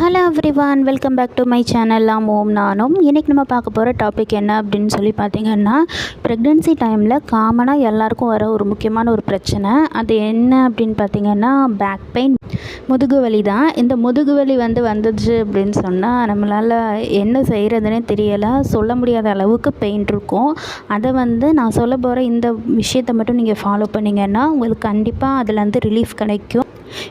Hello everyone welcome back to my channel ஓம் நானும் இன்றைக்கி நம்ம பார்க்க போகிற டாபிக் என்ன அப்படின்னு சொல்லி பார்த்தீங்கன்னா ப்ரெக்னென்சி டைமில் காமனாக எல்லாருக்கும் வர ஒரு முக்கியமான ஒரு பிரச்சனை. அது என்ன அப்படின்னு பார்த்தீங்கன்னா பேக் பெயின் முதுகு வலி தான். இந்த முதுகு வலி வந்து வந்துச்சு அப்படின்னு சொன்னால் நம்மளால் என்ன செய்கிறதுனே தெரியலை. சொல்ல முடியாத அளவுக்கு பெயின் இருக்கும். அதை வந்து நான் சொல்ல போகிற இந்த விஷயத்தை மட்டும் நீங்கள் ஃபாலோ பண்ணிங்கன்னா உங்களுக்கு கண்டிப்பாக அதில் வந்து ரிலீஃப் கிடைக்கும்.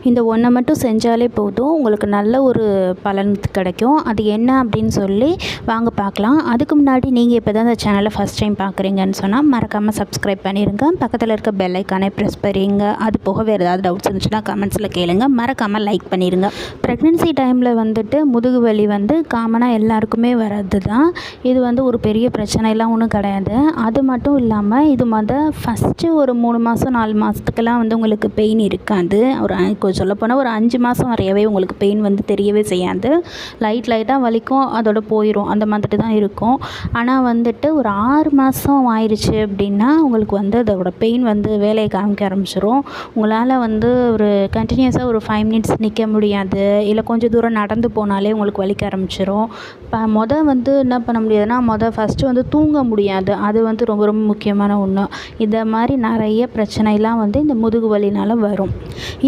இந்த ஒன்றை மட்டும் செஞ்சாலே போதும். உங்களுக்கு நல்ல ஒரு பலன் கிடைக்கும். அது என்ன அப்படின்னு சொல்லி வாங்க பார்க்கலாம். அதுக்கு முன்னாடி நீங்கள் இப்போ தான் இந்த சேனலை ஃபஸ்ட் டைம் பார்க்குறீங்கன்னு சொன்னால் மறக்காமல் சப்ஸ்கிரைப் பண்ணிடுங்க பக்கத்தில் இருக்க பெல் ஐக்கானே ப்ரெஸ் பண்ணிடுங்க அது போக வேறு ஏதாவது டவுட்ஸ் இருந்துச்சுன்னா கமெண்ட்ஸில் கேளுங்க. மறக்காமல் லைக் பண்ணிடுங்க ப்ரெக்னென்சி டைமில் வந்துட்டு முதுகு வலி வந்து காமனாக எல்லாருக்குமே வர்றது தான் இது வந்து ஒரு பெரிய பிரச்சனைலாம் ஒன்றும் கிடையாது. அது மட்டும் இல்லாமல் இது மொதல் ஃபஸ்ட்டு ஒரு மூணு மாதம் நாலு மாதத்துக்கெல்லாம் வந்து உங்களுக்கு பெயின் இருக்காது. ஒரு சொல்லப்போனால் ஒரு அஞ்சு மாதம் வரையவே உங்களுக்கு பெயின் வந்து தெரியவே செய்யாது. லைட் லைட்டாக வலிக்கும் அதோட போயிடும் அந்த மாதிரி தான் இருக்கும். ஆனால் வந்துட்டு ஒரு ஆறு மாதம் ஆயிடுச்சு அப்படின்னா உங்களுக்கு வந்து அதோட பெயின் வந்து வேலையை காமிக்க ஆரம்பிச்சிடும் உங்களால் வந்து ஒரு கண்டினியூஸாக ஒரு ஃபைவ் மினிட்ஸ் நிற்க முடியாது. இல்லை கொஞ்சம் தூரம் நடந்து போனாலே உங்களுக்கு வலிக்க ஆரம்பிச்சிடும் இப்போ மொதல் வந்து என்ன பண்ண முடியாதுன்னா மொதல் ஃபஸ்ட்டு வந்து தூங்க முடியாது. அது வந்து ரொம்ப ரொம்ப முக்கியமான ஒன்று இந்த மாதிரி நிறைய பிரச்சனைலாம் வந்து இந்த முதுகு வலினால் வரும்.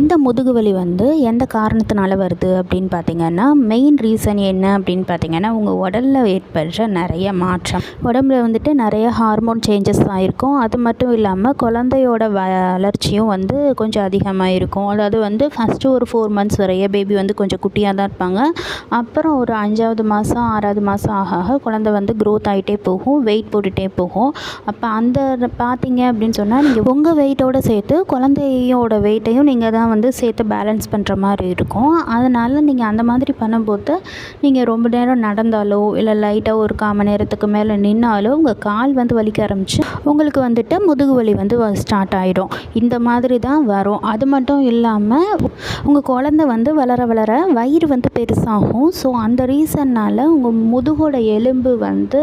இந்த முதுகு வலி வந்து எந்த காரணத்தினால வருது அப்படின்னு பார்த்தீங்கன்னா மெயின் ரீசன் என்ன அப்படின்னு பார்த்தீங்கன்னா உங்கள் உடலில் ஏற்படுற நிறைய மாற்றம். உடம்புல வந்துட்டு நிறைய ஹார்மோன் சேஞ்சஸ் ஆகிருக்கும் அது மட்டும் இல்லாமல் குழந்தையோட வளர்ச்சியும் வந்து கொஞ்சம் அதிகமாக இருக்கும். அதாவது வந்து ஃபஸ்ட்டு ஒரு ஃபோர் மந்த்ஸ் வரைய பேபி வந்து கொஞ்சம் குட்டியாக தான் இருப்பாங்க. அப்புறம் ஒரு அஞ்சாவது மாதம் ஆறாவது மாதம் ஆக ஆக குழந்தை வந்து க்ரோத் ஆகிட்டே போகும் வெயிட் போட்டுகிட்டே போகும். அப்போ அந்த பார்த்தீங்க அப்படின்னு சொன்னால் நீங்கள் உங்கள் வெயிட்டோடு சேர்த்து குழந்தையோட வெயிட்டையும் நீங்கள் தான் வந்து சேர்த்து பேலன்ஸ் பண்ணுற மாதிரி இருக்கும். அதனால் நீங்கள் அந்த மாதிரி பண்ணும்போது நீங்கள் ரொம்ப நேரம் நடந்தாலோ இல்லை லைட்டாக ஒரு கால் மணி நேரத்துக்கு மேலே நின்னாலோ உங்கள் கால் வந்து வலிக்க ஆரம்பிச்சு உங்களுக்கு வந்துட்டு முதுகு வலி வந்து ஸ்டார்ட் ஆகிடும் இந்த மாதிரி தான் வரும். அது மட்டும் இல்லாமல் உங்கள் குழந்த வந்து வளர வளர வயிறு வந்து பெருசாகும். ஸோ அந்த ரீசன்னால் உங்கள் முதுகோட எலும்பு வந்து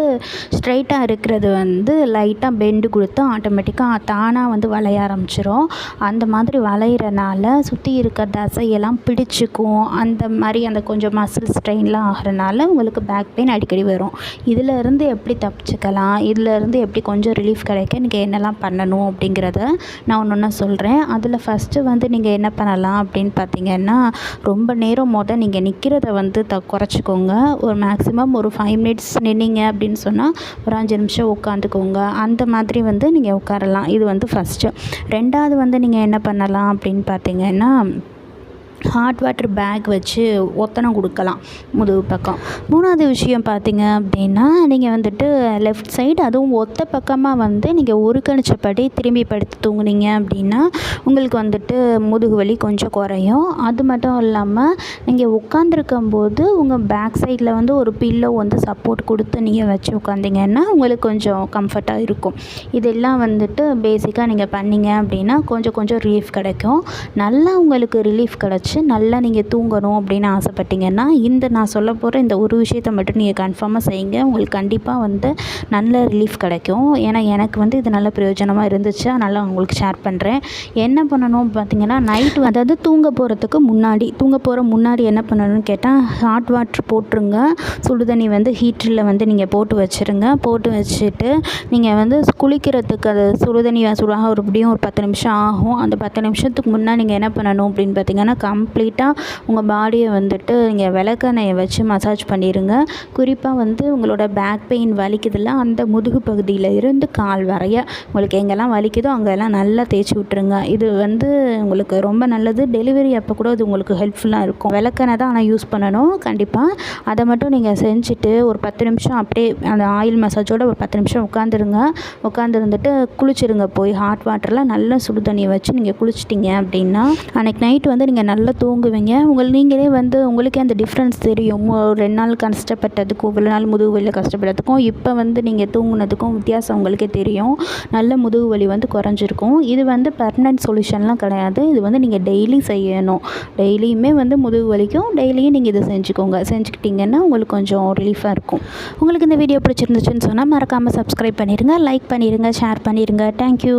ஸ்ட்ரைட்டாக இருக்கிறது வந்து லைட்டாக பெண்டு கொடுத்து ஆட்டோமேட்டிக்காக தானாக வந்து வளைய ஆரம்பிச்சிடும் அந்த மாதிரி வளையிறனால சுத் சுற்றி இருக்கிற தசையெல்லாம் பிடிச்சிக்கும். அந்த மாதிரி அந்த கொஞ்சம் மசில் ஸ்ட்ரெயின்லாம் ஆகிறனால உங்களுக்கு பேக் பெயின் அடிக்கடி வரும். இதிலருந்து எப்படி தப்பிச்சுக்கலாம்? இதிலருந்து எப்படி கொஞ்சம் ரிலீஃப் கிடைக்க நீங்கள் என்னெல்லாம் பண்ணணும் அப்படிங்கிறத நான் ஒன்று ஒன்றா சொல்கிறேன் அதில் ஃபஸ்ட்டு வந்து நீங்கள் என்ன பண்ணலாம் அப்படின்னு பார்த்தீங்கன்னா ரொம்ப நேரம் மொதல் நீங்கள் நிற்கிறத வந்து த குறைச்சிக்கோங்க. ஒரு மேக்ஸிமம் ஒரு ஃபைவ் மினிட்ஸ் நின்னீங்க அப்படின்னு சொன்னால் ஒரு அஞ்சு நிமிஷம் உட்காந்துக்கோங்க. அந்த மாதிரி வந்து நீங்கள் உட்காரலாம். இது வந்து ஃபஸ்ட்டு ரெண்டாவது வந்து நீங்கள் என்ன பண்ணலாம் அப்படின்னு பார்த்தீங்கன்னா Um. ஹாட் வாட்டர் பேக் வச்சு ஒத்தனம் கொடுக்கலாம். முதுகு பக்கம். மூணாவது விஷயம் பார்த்தீங்க அப்படின்னா நீங்கள் வந்துட்டு லெஃப்ட் சைடு அதுவும் ஒத்த பக்கமாக வந்து நீங்கள் ஒருக்கணிச்சபடி திரும்பி படுத்து தூங்குனீங்க அப்படின்னா உங்களுக்கு வந்துட்டு முதுகு வலி கொஞ்சம் குறையும். அது மட்டும் இல்லாமல் நீங்கள் உட்காந்துருக்கும் போது உங்கள் பேக் சைடில் வந்து ஒரு பில்லோ வந்து சப்போர்ட் கொடுத்து நீங்கள் வச்சு உட்காந்திங்கன்னா உங்களுக்கு கொஞ்சம் கம்ஃபர்ட்டாக இருக்கும். இதெல்லாம் வந்துட்டு பேசிக்காக நீங்கள் பண்ணீங்க அப்படின்னா கொஞ்சம் கொஞ்சம் ரிலீஃப் கிடைக்கும். நல்லா உங்களுக்கு ரிலீஃப் கிடச்சி வச்சு நல்லா நீங்கள் தூங்கணும் அப்படின்னு ஆசைப்பட்டீங்கன்னா இந்த நான் சொல்ல போகிற இந்த ஒரு விஷயத்தை மட்டும் நீங்கள் கன்ஃபார்மாக செய்யுங்க உங்களுக்கு கண்டிப்பாக வந்து நல்ல ரிலீஃப் கிடைக்கும் ஏன்னா எனக்கு வந்து இது நல்ல பிரயோஜனமாக இருந்துச்சு அதனால் உங்களுக்கு ஷேர் பண்ணுறேன் என்ன பண்ணணும் பார்த்தீங்கன்னா நைட்டு அதாவது தூங்க போகிறதுக்கு முன்னாடி தூங்க போகிற முன்னாடி என்ன பண்ணணும்னு கேட்டால் ஹாட் வாட்ரு போட்டுருங்க சுடுதண்ணி வந்து ஹீட்டரில் வந்து நீங்கள் போட்டு வச்சுருங்க போட்டு வச்சுட்டு நீங்கள் வந்து குளிக்கிறதுக்கு அது சுடுதண்ணி சுடாக ஒரு எப்படியும் ஒரு பத்து நிமிஷம் ஆகும் அந்த பத்து நிமிஷத்துக்கு முன்னாடி நீங்கள் என்ன பண்ணணும் அப்படின்னு பார்த்தீங்கன்னா கம் கம்ப்ளீட்டாக உங்கள் பாடியை வந்துட்டு நீங்கள் விளக்கெண்ணெயை வச்சு மசாஜ் பண்ணிடுங்க குறிப்பாக வந்து உங்களோட பேக் பெயின் வலிக்குதுல்ல அந்த முதுகு பகுதியில் இருந்து கால் வரைய உங்களுக்கு எங்கெல்லாம் வலிக்குதோ அங்கெல்லாம் நல்லா தேய்ச்சி விட்ருங்க இது வந்து உங்களுக்கு ரொம்ப நல்லது. டெலிவரி அப்போ கூட அது உங்களுக்கு ஹெல்ப்ஃபுல்லாக இருக்கும். விளக்கெண்ணெய் தான் ஆனால் யூஸ் பண்ணணும் கண்டிப்பாக அதை மட்டும் நீங்கள் செஞ்சுட்டு ஒரு பத்து நிமிஷம் அப்படியே அந்த ஆயில் மசாஜோடு ஒரு பத்து நிமிஷம் உட்காந்துருங்க உட்காந்துருந்துட்டு குளிச்சிருங்க போய். ஹாட் வாட்டரில் நல்லா சுடு தண்ணியை வச்சு நீங்கள் குளிச்சிட்டிங்க அப்படின்னா அன்றைக்கி நைட் வந்து நீங்கள் நல்லா நல்லா தூங்குவீங்க. உங்கள் நீங்களே வந்து உங்களுக்கே அந்த டிஃப்ரென்ஸ் தெரியும். ரெண்டு நாள் கஷ்டப்பட்டதுக்கும் இவ்வளோ நாள் முதுகு வலியில் கஷ்டப்பட்டதுக்கும் இப்போ வந்து நீங்கள் தூங்குனதுக்கும் வித்தியாசம் உங்களுக்கே தெரியும். நல்ல முதுகு வலி வந்து குறைஞ்சிருக்கும். இது வந்து பர்மனெண்ட் சொல்யூஷன்லாம் கிடையாது. இது வந்து நீங்கள் டெய்லி செய்யணும். டெய்லியுமே வந்து முதுகு வலிக்கும். டெய்லியும் நீங்கள் இதை செஞ்சுக்கோங்க. செஞ்சுக்கிட்டிங்கன்னா உங்களுக்கு கொஞ்சம் ரிலீஃபாக இருக்கும். உங்களுக்கு இந்த வீடியோ பிடிச்சிருந்துச்சுன்னு சொன்னால் மறக்காமல் சப்ஸ்கிரைப் பண்ணிடுங்க லைக் பண்ணிடுங்க ஷேர் பண்ணிடுங்க தேங்க்யூ